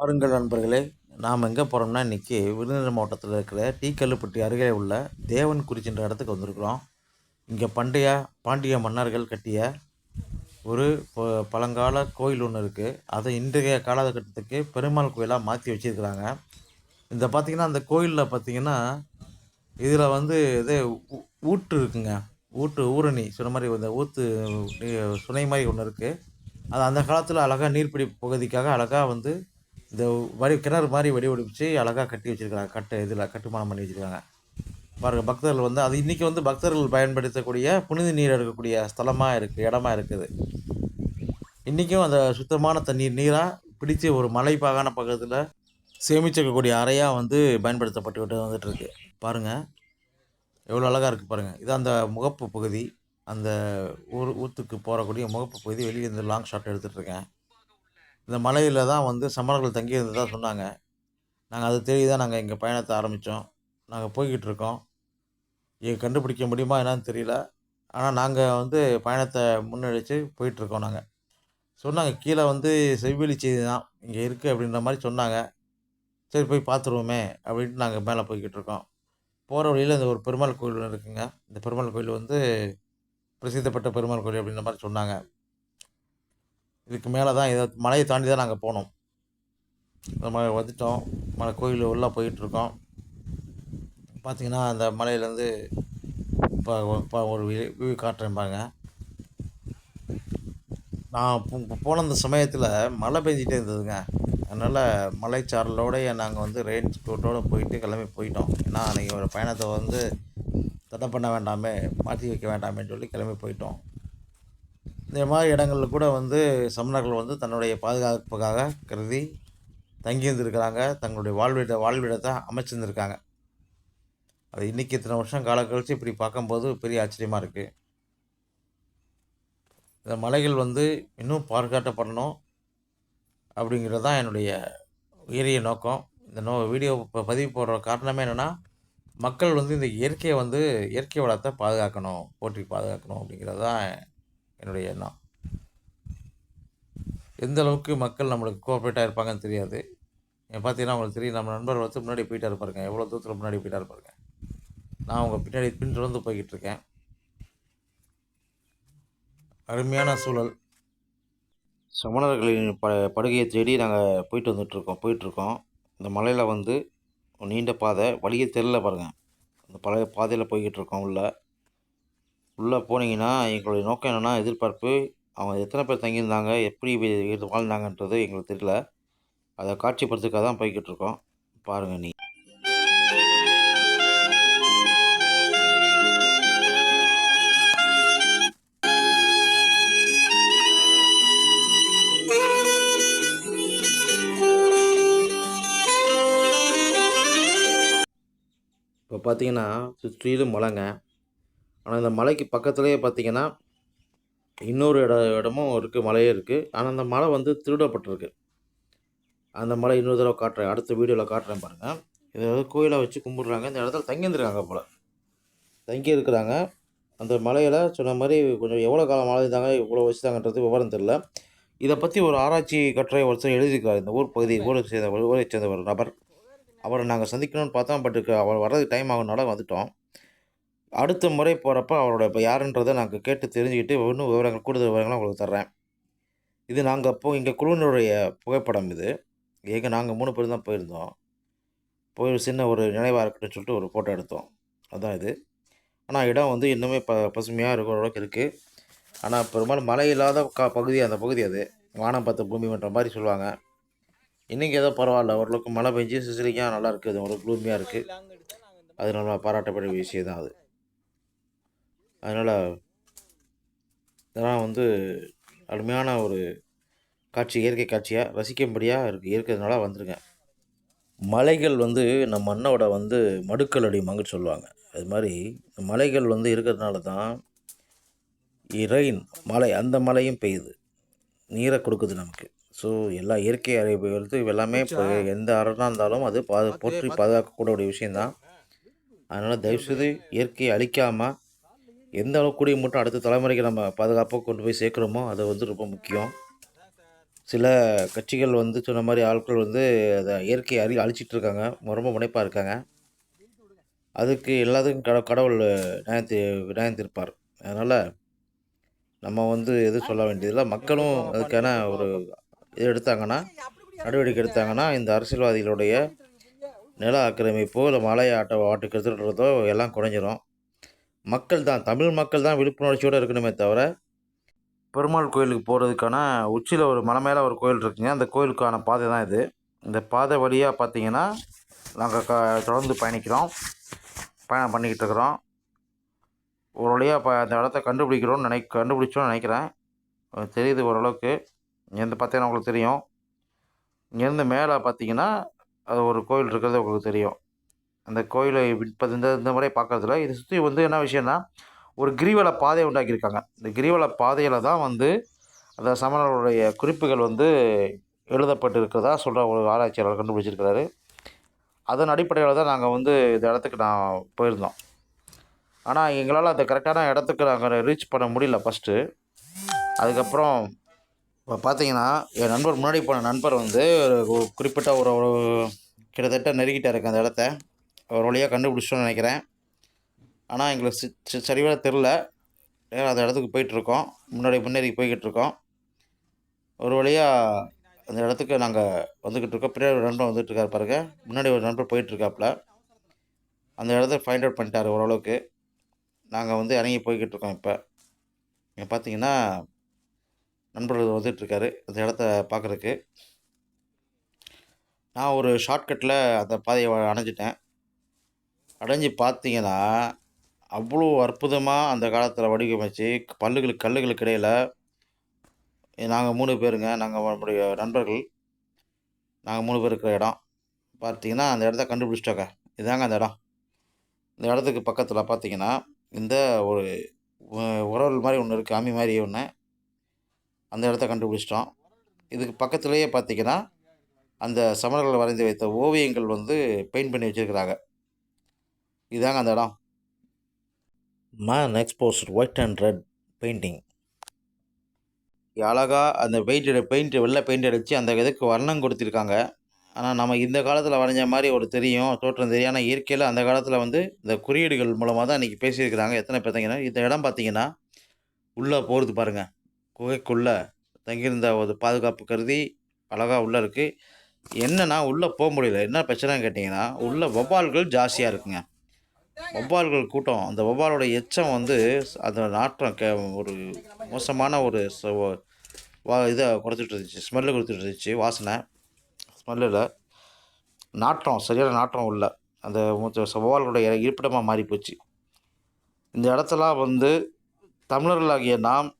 பாருங்கள் நண்பர்களே நாம் எங்கே போகிறோம்னா இன்றைக்கி விருதுநகர் மாவட்டத்தில் இருக்கிற டீ கல்லுப்பட்டி அருகே உள்ள தேவன் குறிச்சின்ற இடத்துக்கு வந்திருக்கிறோம். இங்கே பண்டைய பாண்டிய மன்னர்கள் கட்டிய ஒரு ப- பழங்கால கோயில் ஒன்று இருக்குது அதை இன்றைய காலகட்டத்துக்கு பெருமாள் கோயிலாக மாற்றி வச்சுருக்கிறாங்க. இந்த பார்த்திங்கன்னா அந்த கோயிலில் பார்த்திங்கன்னா இதில் வந்து இது ஊ- ஊற்று இருக்குங்க. ஊற்று ஊரணி சொன்ன மாதிரி இந்த ஊற்று நீ- சுனை மாதிரி ஒன்று இருக்குது அது அந்த காலத்தில் அழகாக நீர்பிடி பகுதிக்காக அழகாக வந்து இந்த வடி கிணறு மாதிரி வடிவடிப்பிச்சு அழகாக கட்டி வச்சுருக்காங்க கட்டு இதில் கட்டுமானம் பண்ணி வச்சுருக்காங்க. பாருங்கள் பக்தர்கள் வந்து அது இன்றைக்கி வந்து பக்தர்கள் பயன்படுத்தக்கூடிய புனித நீர் எடுக்கக்கூடிய ஸ்தலமாக இருக்குது இடமா இருக்குது. இன்றைக்கும் அந்த சுத்தமான தண்ணீர் நீராக பிடித்து ஒரு மலைப்பாகான பக்கத்தில் சேமிச்சிருக்கக்கூடிய அறையாக வந்து பயன்படுத்தப்பட்டு விட்டு வந்துட்டுருக்கு பாருங்கள் எவ்வளோ அழகாக இருக்குது பாருங்கள் இது அந்த முகப்பு பகுதி அந்த ஊர் ஊத்துக்கு போகக்கூடிய முகப்பு பகுதி வெளியே இருந்து லாங் ஷாட் எடுத்துகிட்ருக்கேன் இந்த மலையில் தான் வந்து சமணர்கள் தங்கி சொன்னாங்க. நாங்கள் அது தேடி தான் நாங்கள் எங்கள் பயணத்தை ஆரம்பித்தோம் நாங்கள் போய்கிட்டு இருக்கோம். இங்கே கண்டுபிடிக்க முடியுமா என்னான்னு தெரியல. ஆனால் நாங்கள் வந்து பயணத்தை முன்னெடுத்து போயிட்டுருக்கோம் நாங்கள் சொன்னாங்க கீழே வந்து செவ்விலி செய்தி தான் இங்கே இருக்குது அப்படின்ற மாதிரி சொன்னாங்க. சரி போய் பார்த்துருவோமே அப்படின்ட்டு நாங்கள் மேலே போய்கிட்டு இருக்கோம். போகிற வழியில் இந்த ஒரு பெருமாள் கோயில் ஒன்று இருக்குங்க. இந்த பெருமாள் கோயில் வந்து பிரசித்தப்பட்ட பெருமாள் கோயில் அப்படின்ற மாதிரி சொன்னாங்க. இதுக்கு மேலே தான் இதை மலையை தாண்டி தான் நாங்கள் போனோம். இந்த மலை வந்துட்டோம். மலை கோயில் உள்ளே போயிட்டுருக்கோம். பார்த்தீங்கன்னா அந்த மலையிலேருந்து இப்போ ஒரு வியூ காட்டுறேன் பாருங்க. நான் போன அந்த சமயத்தில் மழை பெஞ்சிட்டே இருந்ததுங்க. அதனால் மலைச்சாரலோடய நாங்கள் வந்து ரெயின் கோட்டோடு போயிட்டு கிளம்பி போயிட்டோம். ஏன்னா அன்றைக்கி ஒரு பயணத்தை வந்து தடை பண்ண வேண்டாமே மாற்றி வைக்க வேண்டாமேன்னு சொல்லி கிளம்பி போயிட்டோம். இந்த மாதிரி இடங்களில் கூட வந்து சமணர்கள் வந்து தன்னுடைய பாதுகாப்புக்காக கருதி தங்கியிருந்திருக்கிறாங்க. தங்களுடைய வாழ்விட வாழ்விடத்தை அமைச்சிருந்திருக்காங்க. அது இன்றைக்கி இத்தனை வருஷம் கால கழிச்சு இப்படி பார்க்கும்போது பெரிய ஆச்சரியமாக இருக்குது இந்த மலைகள் வந்து இன்னும் பாதுகாட்டப்படணும் அப்படிங்கிறது தான் என்னுடைய உயரிய நோக்கம். இந்த நோ வீடியோ இப்போ பதிவு போடுற காரணமே என்னென்னா மக்கள் வந்து இந்த இயற்கையை வந்து இயற்கை வளத்தை பாதுகாக்கணும் போற்றி பாதுகாக்கணும் அப்படிங்கிறது தான் என்னுடைய எண்ணம். எந்த அளவுக்கு மக்கள் நம்மளுக்கு கோஆப்ரேட்டாக இருப்பாங்கன்னு தெரியாது. பார்த்தீங்கன்னா உங்களுக்கு தெரியும் நம்ம நண்பர் வந்து முன்னாடி போயிட்டா இருப்பாருங்க எவ்வளோ தூரத்தில் முன்னாடி போயிட்டா இருப்பாருங்க நான் உங்கள் பின்னாடி பின்தொடர்ந்து போய்கிட்டு இருக்கேன். அருமையான சூழல். சமணர்களின் ப படுகையை தேடி நாங்கள் போயிட்டு வந்துட்டுருக்கோம் போயிட்டுருக்கோம் இந்த மலையில் வந்து நீண்ட பாதை. வழியே தெரில பாருங்கள் அந்த பழைய பாதையில் போய்கிட்டு இருக்கோம் உள்ள. உள்ளே போனீங்கன்னா எங்களுடைய நோக்கம் என்னென்னா எதிர்பார்ப்பு. அவங்க எத்தனை பேர் தங்கியிருந்தாங்க எப்படி வாழ்ந்தாங்கன்றது எங்களுக்கு தெரியல. அதை காட்சிப்படுத்துக்காக தான் போய்கிட்டு இருக்கோம். பாருங்கள் நீ. இப்போ பார்த்தீங்கன்னா சுற்றிலும் மலைங்க ஆனால் இந்த மலைக்கு பக்கத்துலேயே பார்த்தீங்கன்னா இன்னொரு இட இடமும் இருக்குது மலையே இருக்குது ஆனால் அந்த மலை வந்து திருடப்பட்டிருக்கு. அந்த மலை இன்னொரு தடவை காட்டுறேன். அடுத்த வீடியோவில் காட்டுறேன் பாருங்கள் இதை வந்து கோயிலாக வச்சு கும்பிட்றாங்க. இந்த இடத்துல தங்கியிருந்துருக்காங்க போல். தங்கி இருக்கிறாங்க அந்த மலையில் சொன்ன மாதிரி கொஞ்சம் எவ்வளோ காலம் வாழ்ந்தாங்க இவ்வளோ வச்சுதாங்கன்றது விவரம் தெரில இதை பற்றி ஒரு ஆராய்ச்சி கட்டுரை ஒருத்தர் எழுதியிருக்கார். இந்த ஊர் பகுதி ஊரை சேர்ந்த ஊரை சேர்ந்த ஒரு நபர். அவரை நாங்கள் சந்திக்கணும்னு பார்த்தோம். பட் அவர் வர்றதுக்கு டைம் ஆகுனால வந்துட்டோம். அடுத்த முறை போகிறப்ப அவரோட இப்போ யாருன்றதை நாங்கள் கேட்டு தெரிஞ்சுக்கிட்டு இன்னும் விவரங்கள் கூடுதல் விவரங்களை உங்களுக்கு தர்றேன். இது நாங்கள் அப்போது எங்கள் குழுவினருடைய புகைப்படம் இது. ஏங்க நாங்கள் மூணு பேர் தான் போயிருந்தோம். போய் சின்ன ஒரு நினைவாக இருக்கட்டும் சொல்லிட்டு ஒரு ஃபோட்டோ எடுத்தோம். அதுதான் இது. ஆனால் இடம் வந்து இன்னுமே ப பசுமையாக இருக்கிற அளவுக்கு இருக்குது ஆனால் பெரும்பாலும் மழை இல்லாத கா பகுதி அந்த பகுதி அது. வானம் பார்த்த பூமின்ற மாதிரி சொல்லுவாங்க. இன்றைக்கி ஏதோ பரவாயில்ல. ஓரளவுக்கு மழை பெஞ்சு சிசிலிக்காக நல்லா இருக்குது அது ஒரு க்ளூமியாக இருக்குது அது நம்ம பாராட்டப்பட விஷயம் தான் அது. அதனால் இதெல்லாம் வந்து அருமையான ஒரு காட்சி இயற்கை காட்சியாக ரசிக்கும்படியாக இருக்குது இருக்கிறதுனால வந்துருங்க மலைகள் வந்து நம்ம மண்ணோட வந்து மடுக்கல் அடிமாங்கன்னு சொல்லுவாங்க. அது மாதிரி மலைகள் வந்து இருக்கிறதுனால தான் ரெயின் மழை அந்த மழையும் பெய்யுது. நீரை கொடுக்குது நமக்கு. ஸோ எல்லா இயற்கை அறிவு வந்து எல்லாமே இப்போ எந்த அரணாக இருந்தாலும் அது பா போற்றி பாதுகாக்கக்கூடிய ஒரு விஷயந்தான் அதனால் தயவுசெய்து இயற்கையை அழிக்காமல் எந்த அளவுக்கு கூடிய மட்டும் அடுத்த தலைமுறைக்கு நம்ம பாதுகாப்பாக கொண்டு போய் சேர்க்குறோமோ அது வந்து ரொம்ப முக்கியம். சில கட்சிகள் வந்து சொன்ன மாதிரி ஆட்கள் வந்து அதை இயற்கையை அறி அழிச்சிட்டு இருக்காங்க. ரொம்ப முனைப்பாக இருக்காங்க. அதுக்கு எல்லாத்துக்கும் கட கடவுள் நியாயத்தி நியாயம் தீர்ப்பார் அதனால் நம்ம வந்து எதுவும் சொல்ல வேண்டியதில்லை. மக்களும் அதுக்கான ஒரு இது எடுத்தாங்கன்னா நடவடிக்கை எடுத்தாங்கன்னா இந்த அரசியல்வாதிகளுடைய நில ஆக்கிரமிப்போ இல்லை மலை ஆட்ட ஆட்டுக்கு எடுத்துடுறதோ எல்லாம் குறைஞ்சிரும். மக்கள் தான் தமிழ் மக்கள் தான் விழிப்புணர்ச்சியோடு இருக்கணுமே தவிர பெருமாள் கோயிலுக்கு போகிறதுக்கான உச்சியில் ஒரு மலை மேலே ஒரு கோயில் இருக்குங்க. அந்த கோயிலுக்கான பாதை தான் இது. இந்த பாதை வழியாக பார்த்தீங்கன்னா நாங்கள் க தொடர்ந்து பயணிக்கிறோம். பயணம் பண்ணிக்கிட்டு இருக்கிறோம். ஒரு வழியாக இப்போ அந்த இடத்த கண்டுபிடிக்கிறோம்னு நினை கண்டுபிடிச்சோன்னு நினைக்கிறேன். தெரியுது ஓரளவுக்கு. இங்கேருந்து பார்த்தீங்கன்னா உங்களுக்கு தெரியும். இங்கேருந்து மேலே பார்த்தீங்கன்னா அது ஒரு கோயில் இருக்கிறது உங்களுக்கு தெரியும். அந்த கோயிலை விற்பது இந்த இந்த முறை பார்க்குறதுல இதை சுற்றி வந்து என்ன விஷயம்னா ஒரு கிரிவல பாதையை உண்டாக்கியிருக்காங்க. இந்த கிரிவல பாதையில் தான் வந்து அந்த சமணர்களுடைய குறிப்புகள் வந்து எழுதப்பட்டு இருக்கிறதா சொல்கிற ஒரு ஆராய்ச்சியாளர் கண்டுபிடிச்சிருக்கிறாரு. அதன் அடிப்படையில் தான் நாங்கள் வந்து இந்த இடத்துக்கு நான் போயிருந்தோம். ஆனால் எங்களால் அந்த கரெக்டான இடத்துக்கு நாங்கள் ரீச் பண்ண முடியல ஃபஸ்ட்டு அதுக்கப்புறம் இப்போ பார்த்தீங்கன்னா என் நண்பர் முன்னாடி போன நண்பர் வந்து ஒரு குறிப்பிட்ட ஒரு ஒரு கிட்டத்தட்ட நெருங்கிட்டார் இருக்கு அந்த இடத்த. ஒரு வழியாக கண்டுபிடிச்சோன்னு நினைக்கிறேன். ஆனால் எங்களுக்கு சி சி- சரிவர தெரில நேராக அந்த இடத்துக்கு போயிட்டுருக்கோம். முன்னாடி முன்னேறி போய்கிட்டு இருக்கோம் ஒரு வழியாக அந்த இடத்துக்கு நாங்கள் வந்துக்கிட்டு இருக்கோம் பின்னாடி ஒரு நண்பர் வந்துட்டு பாருங்க. முன்னாடி ஒரு நண்பர் போயிட்டுருக்காப்புல. அந்த இடத்த ஃபைண்ட் அவுட் பண்ணிட்டார் ஓரளவுக்கு. நாங்கள் வந்து இறங்கி போய்கிட்டு இருக்கோம் இப்போ. இங்கே பார்த்தீங்கன்னா நண்பர் வந்துட்டுருக்காரு அந்த இடத்த பார்க்குறக்கு நான் ஒரு ஷார்ட்கட்டில் அந்த பாதையை அணைஞ்சிட்டேன். அடைஞ்சு பார்த்தீங்கன்னா அவ்வளோ அற்புதமாக அந்த காலத்தில் வடிவமைச்சு பல்லுகளுக்கு கல்லுகளுக்கு இடையில் நாங்கள் மூணு பேருங்க நாங்கள் நம்முடைய நண்பர்கள் நாங்கள் மூணு பேர் இருக்கிற இடம். பார்த்தீங்கன்னா அந்த இடத்த கண்டுபிடிச்சிட்டோங்க. இதாங்க அந்த இடம். இந்த இடத்துக்கு பக்கத்தில் பார்த்தீங்கன்னா இந்த ஒரு உறவு மாதிரி ஒன்று இருக்குது அம்மி மாதிரி ஒன்று அந்த இடத்த கண்டுபிடிச்சிட்டோம். இதுக்கு பக்கத்துலேயே பார்த்தீங்கன்னா அந்த சமணர்கள் வரைந்து வைத்த ஓவியங்கள் வந்து பெயிண்ட் பண்ணி வச்சுருக்கிறாங்க. இதாங்க அந்த இடம். மேன் எக்ஸ்போஸ்ட் ஒயிட் அண்ட் ரெட் பெயிண்டிங் அழகாக அந்த பெயிண்ட் பெயிண்ட் வெள்ளை பெயிண்ட் அடித்து அந்த இதுக்கு வர்ணம் கொடுத்துருக்காங்க. ஆனால் நம்ம இந்த காலத்தில் வரைஞ்ச மாதிரி ஒரு தெரியும் தோற்றம் தெரியும். ஆனால் இயற்கையில் அந்த காலத்தில் வந்து இந்த குறியீடுகள் மூலமாக தான் இன்றைக்கி பேசியிருக்கிறாங்க. எத்தனை பார்த்தீங்கன்னா இந்த இடம் பார்த்தீங்கன்னா உள்ளே போகிறது பாருங்கள் குகைக்குள்ளே தங்கியிருந்த ஒரு பாதுகாப்பு கருதி அழகாக உள்ளே இருக்குது என்னன்னா உள்ளே போக முடியல. என்ன பிரச்சனைன்னு கேட்டிங்கன்னா உள்ளே வௌவால்கள் ஜாஸ்தியாக இருக்குங்க. வௌவால்கள் கூட்டம். அந்த வௌவாலோட எச்சம் வந்து அந்த நாற்றம் கே ஒரு மோசமான ஒரு ச- வா இதை கொடுத்துட்டு இருந்துச்சு. ஸ்மெல்லு கொடுத்துட்டு இருந்துச்சு வாசனை. ஸ்மெல்லில் நாற்றம் சரியான நாற்றம் இல்லை அந்த மூத்த வௌவால்களுடைய இருப்பிடமாக மாறி போச்சு. இந்த இடத்தெல்லாம் வந்து தமிழர்களாகிய நாம்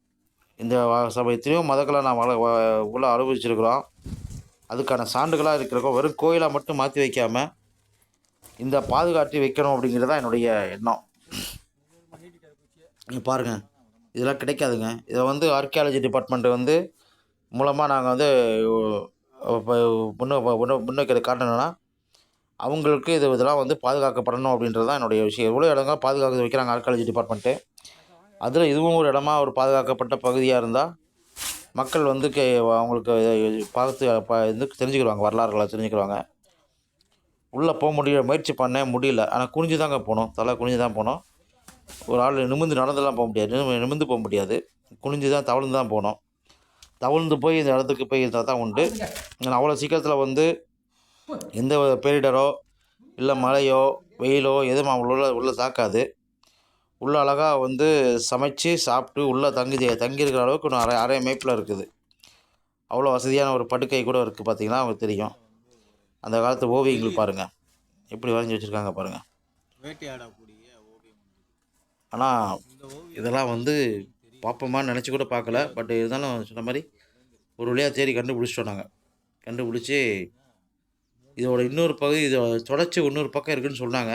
இந்த சபை எத்தனையோ மதங்களை நாம் வள உள்ள அனுபவிச்சிருக்கிறோம். அதுக்கான சான்றுகளாக இருக்கிறக்கோ வெறும் கோயிலாக மட்டும் மாற்றி வைக்காமல் இந்த பாதுகாத்து வைக்கணும் அப்படிங்கிறது தான் என்னுடைய எண்ணம். நீங்கள் பாருங்கள் இதெல்லாம் கிடைக்காதுங்க. இதை வந்து ஆர்கியாலஜி டிபார்ட்மெண்ட்டு வந்து மூலமாக நாங்கள் வந்து முன்னே முன்ன முன்ன காரணம் என்னென்னா அவங்களுக்கு இது இதெல்லாம் வந்து பாதுகாக்கப்படணும் அப்படின்றது தான் என்னுடைய விஷயம். எவ்வளோ இடங்க பாதுகாக்க வைக்கிறாங்க ஆர்கியாலஜி டிபார்ட்மெண்ட்டு அதில் இதுவும் ஒரு இடமா ஒரு பாதுகாக்கப்பட்ட பகுதியாக இருந்தால் மக்கள் வந்து கே அவங்களுக்கு பார்த்து ப இது தெரிஞ்சுக்கிடுவாங்க வரலாறுகளை தெரிஞ்சுக்கிடுவாங்க. உள்ளே போக முடிய முயற்சி பண்ணேன் முடியல. ஆனால் குனிஞ்சு தாங்க போனோம். தலை குனிஞ்சு தான் போகணும் ஒரு ஆள் நிமிர்ந்து நடந்தெல்லாம் போக முடியாது. நிமிந்து நிமிர்ந்து போக முடியாது. குனிஞ்சு தான் தவழ்ந்து தான் போகணும் தவழ்ந்து போய் இந்த இடத்துக்கு போய் இருந்தால் தான் உண்டு. நான் அவ்வளோ சீக்கிரத்தில் வந்து எந்த பேரிடரோ இல்லை மழையோ வெயிலோ எதுவும் அவ்வளோ உள்ள தாக்காது. உள்ளே அழகாக வந்து சமைச்சு சாப்பிட்டு உள்ளே தங்கி தங்கியிருக்கிற அளவுக்கு ஒன்று அரை அரை அமைப்பில் இருக்குது. அவ்வளோ வசதியான ஒரு படுக்கை கூட இருக்குது பார்த்திங்கன்னா அவங்களுக்கு தெரியும். அந்த காலத்து ஓவியங்கள் பாருங்கள் எப்படி வரைஞ்சி வச்சுருக்காங்க பாருங்கள் வேட்டையாடக்கூடிய ஓவியம் ஆனால் இதெல்லாம் வந்து பார்ப்போமான்னு நினச்சி கூட பார்க்கல பட் இருந்தாலும் சொன்ன மாதிரி ஒரு வழியாக தேடி கண்டுபிடிச்சிட்டோம் நாங்கள் கண்டுபிடிச்சி இதோட இன்னொரு பகுதி இதை தொடர்ச்சி இன்னொரு பக்கம் இருக்குன்னு சொன்னாங்க.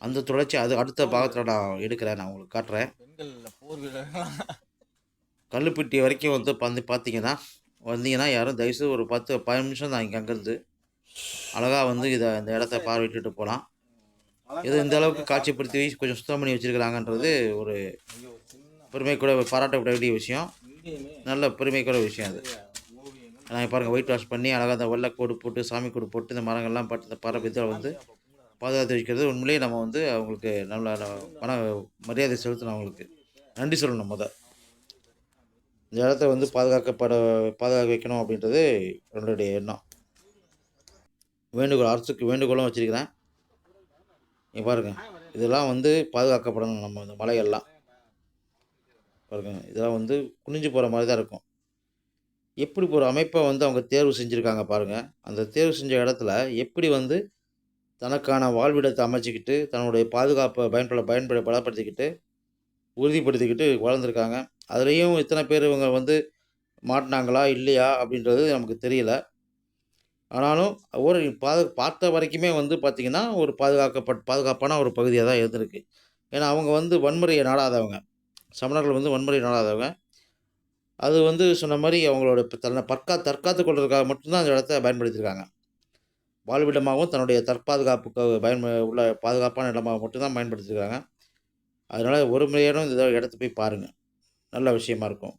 அந்த தொடர்ச்சி அது அடுத்த பாகத்தில் நான் எடுக்கிறேன். நான் உங்களுக்கு காட்டுறேன். கல்லுப்பட்டி வரைக்கும் வந்து வந்து பார்த்தீங்கன்னா வந்தீங்கன்னா யாரும் தயவுசெய்து ஒரு பத்து பதினஞ்சு நிமிஷம் தான் இங்கே அங்கேருந்து. அழகாக வந்து இதை இந்த இடத்த பார்வையிட்டுட்டு போகலாம் இது இந்த அளவுக்கு காட்சிப்படுத்தி கொஞ்சம் சுத்தம் பண்ணி வச்சுருக்கிறாங்கன்றது ஒரு பெருமை கூட பாராட்டப்பட வேண்டிய விஷயம். நல்ல பெருமை கூட விஷயம் அது. நான் பாருங்கள் ஒயிட் வாஷ் பண்ணி அழகாக அந்த வெள்ளை கோடு போட்டு சாமி கோடு போட்டு இந்த மரங்கள்லாம் பட்டு இந்த பறவை இதில் வந்து பாதுகாத்து வைக்கிறது உண்மையிலேயே நம்ம வந்து அவங்களுக்கு நல்ல மன மரியாதை செலுத்தணும் அவங்களுக்கு. நன்றி சொல்லணும் முத. இந்த இடத்த வந்து பாதுகாக்கப்பட பாதுகாக்க வைக்கணும் அப்படின்றது என்னுடைய எண்ணம். வேண்டுகோள் அரசுக்கு வேண்டுகோளும் வச்சுருக்கிறேன். இங்கே பாருங்கள் இதெல்லாம் வந்து பாதுகாக்கப்படணும் நம்ம இந்த மலைகள்லாம் பாருங்க இதெல்லாம் வந்து குனிஞ்சு போகிற மாதிரி தான் இருக்கும். எப்படி ஒரு அமைப்பை வந்து அவங்க தேர்வு செஞ்சுருக்காங்க பாருங்கள் அந்த தேர்வு செஞ்ச இடத்துல எப்படி வந்து தனக்கான வாழ்விடத்தை அமைச்சிக்கிட்டு தன்னுடைய பாதுகாப்பை பயன்பட பயன்பட பலப்படுத்திக்கிட்டு உறுதிப்படுத்திக்கிட்டு வளர்ந்துருக்காங்க. அதுலேயும் இத்தனை பேர் இவங்க வந்து மாட்டினாங்களா இல்லையா அப்படின்றது நமக்கு தெரியல. ஆனாலும் ஒரு பாது பார்த்த வரைக்குமே வந்து பார்த்திங்கன்னா ஒரு பாதுகாக்கப்பட் பாதுகாப்பான ஒரு பகுதியாக தான் இருந்திருக்கு. ஏன்னா அவங்க வந்து வன்முறையை நாடாதவங்க. சமணர்கள் வந்து வன்முறையை நாடாதவங்க. அது வந்து சொன்ன மாதிரி அவங்களோட தன்னை பற்கா தற்காத்து கொள்வதற்காக மட்டும்தான் அந்த இடத்த பயன்படுத்தியிருக்காங்க. வாழ்விடமாகவும் தன்னுடைய தற்பாதுகாப்புக்கு பயன் உள்ள பாதுகாப்பான இடமாக மட்டும்தான் பயன்படுத்தியிருக்காங்க. அதனால் ஒரு முறையான இந்த இடத்த போய் பாருங்கள் நல்ல விஷயமா இருக்கும்.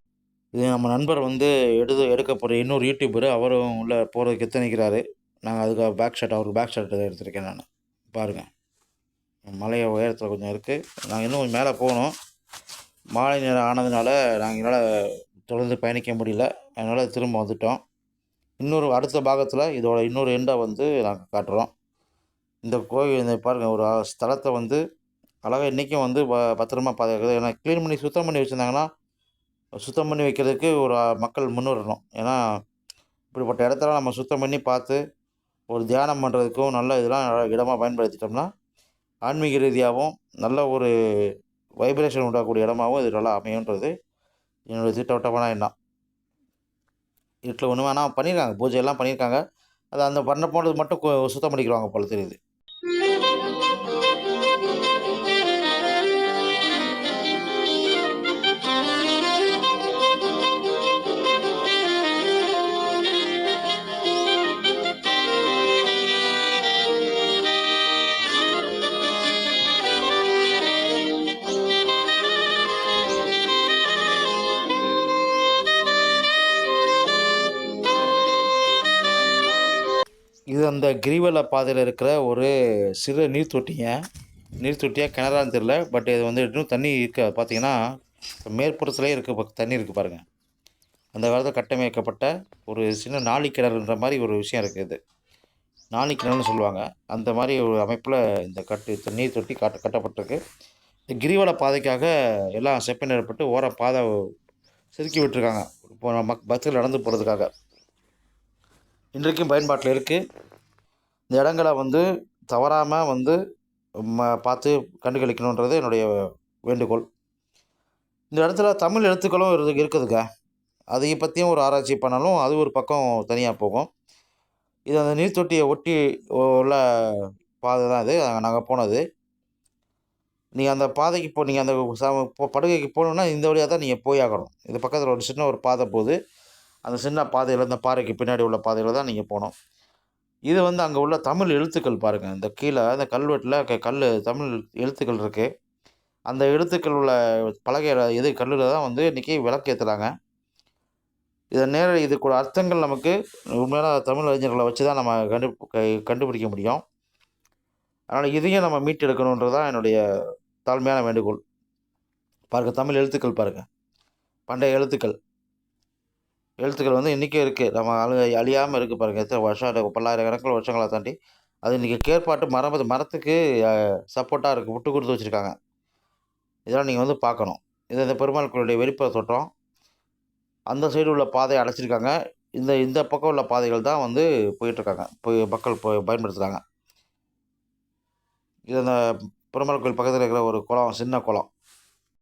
இது நம்ம நண்பர் வந்து எடுத்து எடுக்க போகிற இன்னொரு யூடியூபர் அவரும் உள்ளே போகிறதுக்கு எத்தனைக்கிறாரு? நாங்கள் அதுக்காக பேக் ஷாட் அவருக்கு பேக் ஷாட் எடுத்திருக்கேன் நான். பாருங்கள் மலையை உயரத்தில் கொஞ்சம் இருக்குது நாங்கள் இன்னும் கொஞ்சம் மேலே போகணும். மாலை நேரம் ஆனதுனால நாங்கள் என்னால் தொடர்ந்து பயணிக்க முடியல. அதனால் திரும்ப வந்துட்டோம். இன்னொரு அடுத்த பாகத்தில் இதோட இன்னொரு எண்டை வந்து நாங்கள் காட்டுறோம். இந்த கோயில் இந்த பாருங்கள் ஒரு ஸ்தலத்தை வந்து அழகாக இன்றைக்கும் வந்து ப பத்திரமா பாதுகாக்கிறது. ஏன்னா க்ளீன் பண்ணி சுத்தம் பண்ணி வச்சுருந்தாங்கன்னா சுத்தம் பண்ணி வைக்கிறதுக்கு ஒரு மக்கள் முன் வரணும் ஏன்னா இப்படிப்பட்ட இடத்துல நம்ம சுத்தம் பண்ணி பார்த்து ஒரு தியானம் பண்ணுறதுக்கும் நல்ல இதெல்லாம் இடமாக பயன்படுத்திட்டோம்னா ஆன்மீக ரீதியாகவும் நல்ல ஒரு வைப்ரேஷன் உண்டாகக்கூடிய இடமாவும் இது நல்லா அமையுன்றது என்னுடைய திட்டவட்டமான எண்ணம். வீட்டில் ஒன்று வேணால் பண்ணியிருக்காங்க பூஜை எல்லாம் பண்ணியிருக்காங்க அது அந்த பண்ண போனது மட்டும் சுத்தம் பண்ணிக்கிறாங்க போல தெரியுது. அந்த கிரிவல பாதையில் இருக்கிற ஒரு சிறு நீர் தொட்டிங்க நீர் தொட்டியாக கிணறான்னு தெரில பட் இது வந்து இன்னும் தண்ணி இருக்க. பார்த்தீங்கன்னா மேற்புறத்துலேயே இருக்குது பக் தண்ணி இருக்குது பாருங்கள் அந்த காலத்தில் கட்டமைக்கப்பட்ட ஒரு சின்ன நாளி கிணறுன்ற மாதிரி ஒரு விஷயம் இருக்குது இது. நாளி கிணறுன்னு சொல்லுவாங்க. அந்த மாதிரி ஒரு அமைப்பில் இந்த கட்டு நீர் தொட்டி கட்ட கட்டப்பட்டிருக்கு. இந்த கிரிவல பாதைக்காக எல்லாம் செப்பனிடப்பட்டு ஓர பாதை செதுக்கி விட்டுருக்காங்க. இப்போ மக் பஸ்ஸில் நடந்து போகிறதுக்காக இன்றைக்கும் பயன்பாட்டில் இருக்குது இந்த இடங்களை வந்து தவறாமல் வந்து ம பார்த்து கண்டுகளிக்கணுன்றது என்னுடைய வேண்டுகோள். இந்த இடத்துல தமிழ் எழுத்துக்களும் இரு இருக்குதுங்க. அதை பற்றியும் ஒரு ஆராய்ச்சி பண்ணாலும் அது ஒரு பக்கம் தனியாக போகும். இது அந்த நீர் தொட்டியை ஒட்டி உள்ள பாதை தான் இது. நாங்கள் போனது. நீங்கள் அந்த பாதைக்கு போ நீங்கள் அந்த ச இப்போ படுகைக்கு போகணுன்னா இந்த வழியாக தான் நீங்கள் போய் ஆகணும். இது பக்கத்தில் ஒரு சின்ன ஒரு பாதை போகுது. அந்த சின்ன பாதையில் இந்த பாறைக்கு பின்னாடி உள்ள பாதையில் தான் நீங்கள் போகணும். இது வந்து அங்கே உள்ள தமிழ் எழுத்துக்கள் பாருங்கள் இந்த கீழே அந்த கல்வெட்டில் க கல் தமிழ் எழுத்துக்கள் இருக்குது அந்த எழுத்துக்கள் உள்ள பலகையில் இது கல்லில் தான் வந்து இன்றைக்கி விளக்கேற்றுறாங்க இதை நேர இதுக்கூட அர்த்தங்கள் நமக்கு உண்மையான தமிழ் அறிஞர்களை வச்சு தான் நம்ம கண்டு க- கண்டுபிடிக்க முடியும். அதனால் இதையும் நம்ம மீட்டெடுக்கணுன்றது தான் என்னுடைய தாழ்மையான வேண்டுகோள். பாருங்கள் தமிழ் எழுத்துக்கள் பாருங்கள் பண்டைய எழுத்துக்கள். எழுத்துக்கள் வந்து இன்றைக்கும் இருக்குது நம்ம அழு அழியாமல் இருக்குது பாருங்கள் எத்தனை வருஷம் பல்லாயிரக்கணக்கில் வருஷங்களை தாண்டி. அது இன்றைக்கி கேட்பாட்டு மரம் மரத்துக்கு சப்போர்ட்டாக இருக்குது விட்டு கொடுத்து வச்சுருக்காங்க. இதெல்லாம் நீங்கள் வந்து பார்க்கணும். இது இந்த பெருமாள் கோயிலுடைய வெளிப்புற தோட்டம் அந்த சைடு உள்ள பாதையை அடைச்சிருக்காங்க. இந்த இந்த பக்கம் உள்ள பாதைகள் தான் வந்து போயிட்டுருக்காங்க. போய் மக்கள் போய் பயன்படுத்துகிறாங்க இது அந்த பெருமாள் கோயில் பக்கத்தில் இருக்கிற ஒரு குளம் சின்ன குளம்.